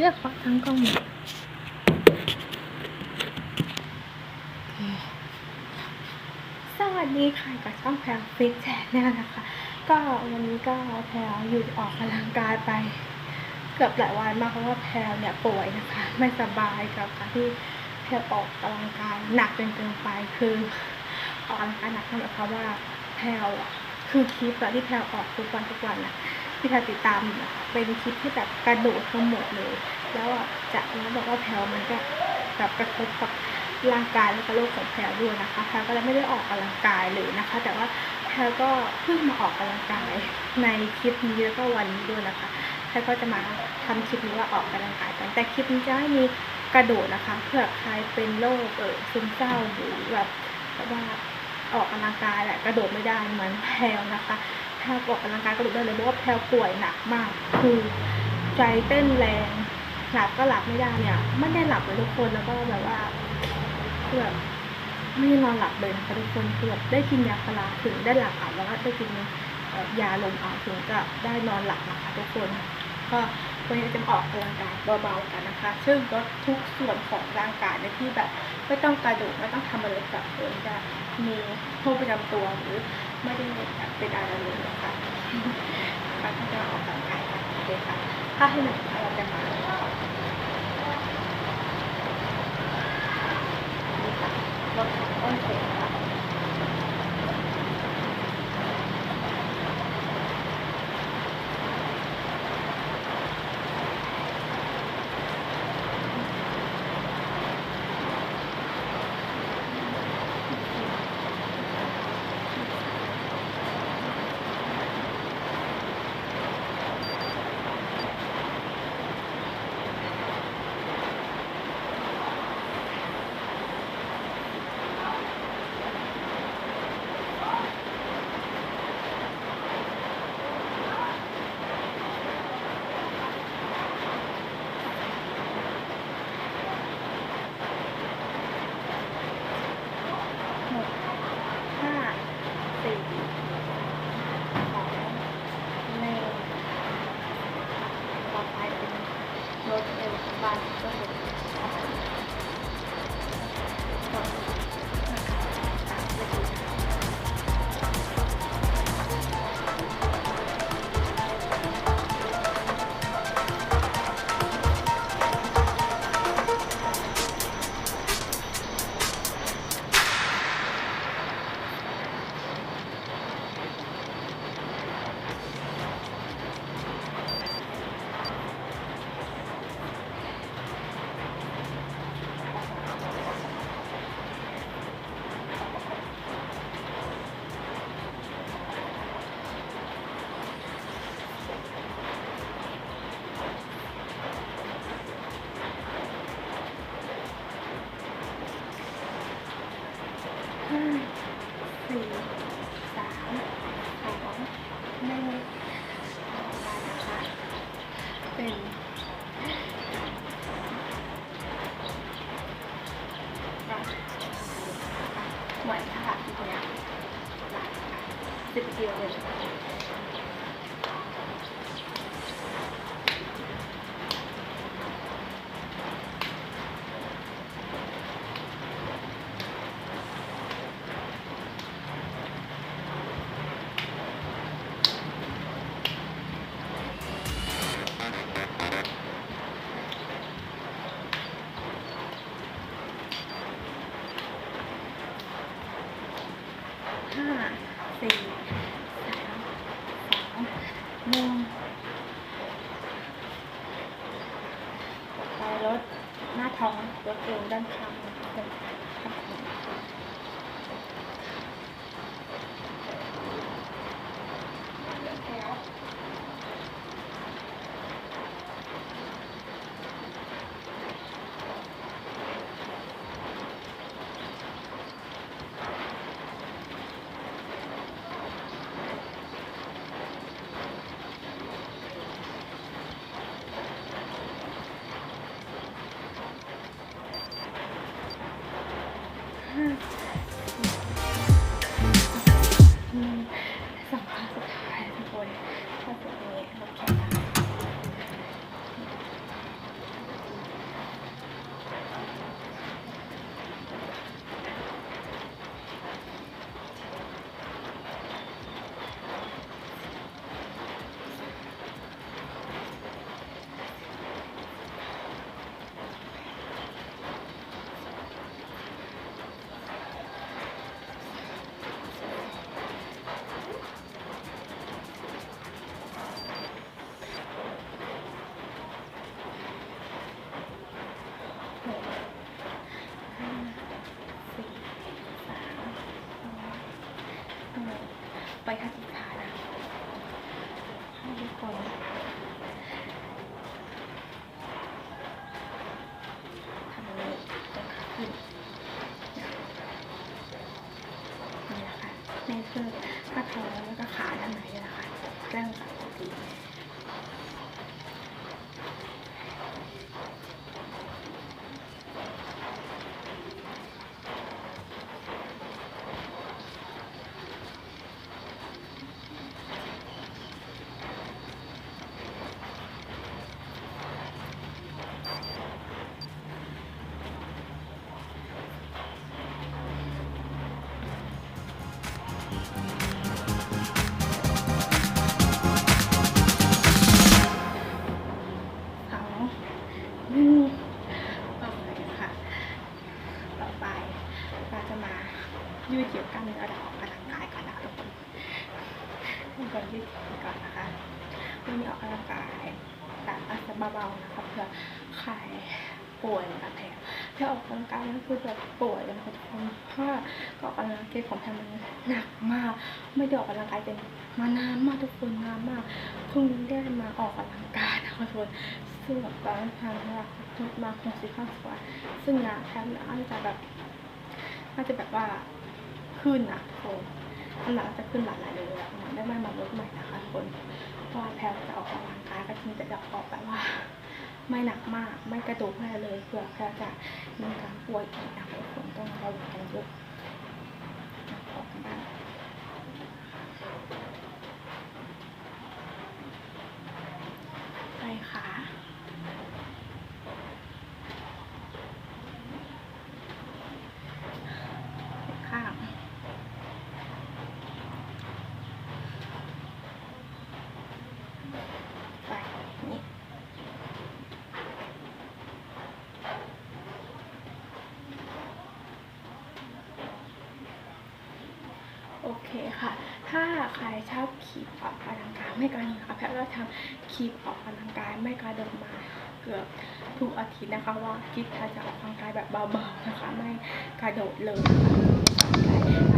เรียกขอทั้งกล้องสวัสดีค่ะกับช่องแพลฟิตแชนแนลนะคะ ก็วันนี้ก็แพลหยุดออกกำลังกายไป เกือบหลายวันมากเพราะว่าแพลเนี่ยป่วยนะคะ ไม่สบายกับการที่แพลออกกำลังกายหนักจนเกินไปคือออกกำลังกายหนักนั่นหมายความว่าแพลอะคือคลิปอะที่แพลออกทุกวันทุกวันอะ ที่แพลติดตามเป็นคลิปที่แบบกระโดดทั้งหมดเลย แล้วอะจากนั้นบอกว่าแพลมันก็แบบกระทบกับร่างกายแล้วก็โรคของแพลด้วยนะคะแพลก็เลยไม่ได้ออกกำลังกายเลยนะคะ แต่ว่าแพลก็เพิ่งมาออกกำลังกายในคลิปนี้แล้วก็วันนี้ด้วยนะคะแพลก็จะมาทำคลิปนี้ว่าออกกำลังกายกันแต่คลิปนี้จะไม่มีกระโดดนะคะเผื่อใครเป็นโรคเออซึมเศร้าหรือแบบว่าออกกำลังกายแหละกระโดดไม่ได้เหมือนแพลนะคะ ลวออกกำลังกายกระโดดได้เลยเพราะว่าแพลวป่วยหนักมาก คือใจเต้นแรง หลับก็หลับไม่ได้เนี่ยไม่ได้หลับเลยทุกคนแล้วก็แบบว่าคือแบบไม่ได้นอนหลับเลยนะคะทุกคนคือแบบได้กินยาพาราถึงได้หลับอะแล้วก็ได้กินยาลมอะถึงจะได้นอนหลับนะคะทุกคนก็วันนี้จะมออกกำลังกายเบาๆกันนะคะ ซึ่งลดทุกส่วนของร่างกายในที่แบบ ไม่ต้องกระโดดไม่ต้องทำอะไรกับเองจะมีโรคประจำตัวหรือ ไม่ได้แบบเป็นอะไรเลยนะคะก็จะออกกำลังกายกันโอเคค่ะถ้าให้หนึ่งเราจะมานี่ค่ะลดต้นเสียงนะคะ หกห้าสี่สองหนึ่งต่อไปเป็นร ถเอ ค่ะทีเนี้ย สี่ส ไปขั้นสุดท้านะให้ทุกคนทำอย่างนี้ตรงขาขึ้นนี่แหละค่ะนี่คือถ้าแพ้แล้วก็ขาด้านไหนนะคะเริ่มจากต ก่อนนะคะวันนี้ออกกำลังกายแบบอาจจะเบาๆนะคะเพื่อใครป่วยนะคะแพรแพรออกกำลังกายนั่นคือแบบป่วยนะคะทุกคนเพราะก็ออกกำลังกายของแพรมันหนักมาก ไม่ได้ออกกำลังกายเป็นมานานมากทุกคนนานมากเพิ่งได้มาออกกำลังกายนะคะทุกคนซึ่งแบบตอนนั้นแพรว่าทุกมาคงสิบห้าสิบวันซึ่งงานแพรน่าจะแบบน่าจะแบบว่าขึ้นอะทุกคน น้ำหนักจะขึ้นหลายๆเลยอะมันได้ไม่มาลดใหม่นะคะทุกคนเพราะแพลจะออกกำลังกายก็จริงแต่จะออกแบบว่า ไม่หนักมากไม่กระดูกไม่เลยเผื่อแพรจะมีการป่วยอีกนะคะทุกคนต้องระวังกันเยอะออกกันบ้าง ไปขาข้าง ไปนี่ โอเคค่ะ ถ้า ใครชอบคลิปออกกำลังกายไม่การนะคะแพทย์ก็ทำคลิปออกกำลังกายไม่การเดินมาเกือบทุกอาทิตย์นะคะว่าคลิปแพทย์จะออกกำลังกายแบบเบาๆนะคะ ไม่กระโดดเลยนะคะ